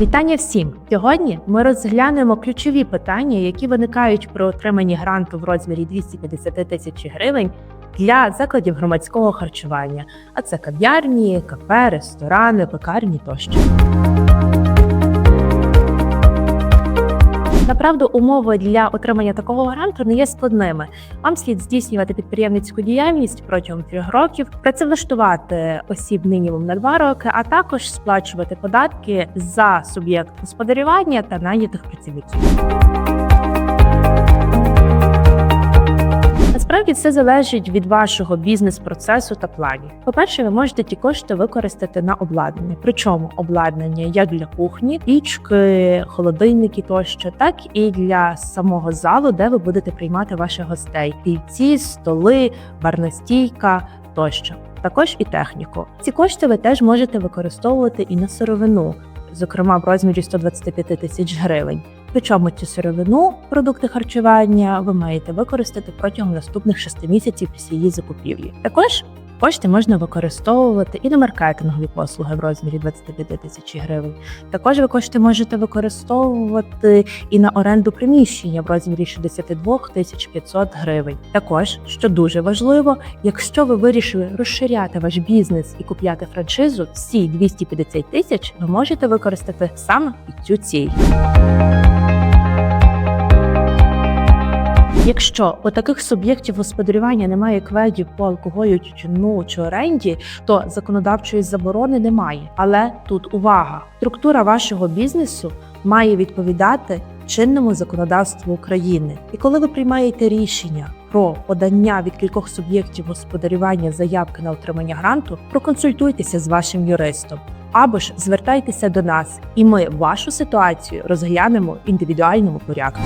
Вітання всім! Сьогодні ми розглянемо ключові питання, які виникають при отриманні гранту в розмірі 250 тисяч гривень для закладів громадського харчування, а це кав'ярні, кафе, ресторани, пекарні тощо. Направду, умови для отримання такого гранту не є складними. Вам слід здійснювати підприємницьку діяльність протягом трьох років, працевлаштувати осіб мінімум на два роки, а також сплачувати податки за суб'єкт господарювання та найнятих працівників. Насправді все залежить від вашого бізнес-процесу та планів. По-перше, ви можете ті кошти використати на обладнання. Причому обладнання як для кухні, пічки, холодильники тощо, так і для самого залу, де ви будете приймати ваших гостей: пільці, столи, барна стійка тощо. Також і техніку. Ці кошти ви теж можете використовувати і на сировину, зокрема в розмірі 125 тисяч гривень. Причому цю сировину, продукти харчування, ви маєте використати протягом наступних 6 місяців після її закупівлі. Також кошти можна використовувати і на маркетингові послуги в розмірі 25 тисяч гривень. Також ви кошти можете використовувати і на оренду приміщення в розмірі 62 тисяч 500 гривень. Також, що дуже важливо, якщо ви вирішили розширяти ваш бізнес і купляти франшизу, всі 250 тисяч ви можете використати саме під цю ціль. Якщо у таких суб'єктів господарювання немає кведів по алкоголю, тютюну чи оренді, то законодавчої заборони немає. Але тут увага: структура вашого бізнесу має відповідати чинному законодавству України. І коли ви приймаєте рішення про подання від кількох суб'єктів господарювання заявки на отримання гранту, проконсультуйтеся з вашим юристом. Або ж звертайтеся до нас, і ми вашу ситуацію розглянемо в індивідуальному порядку.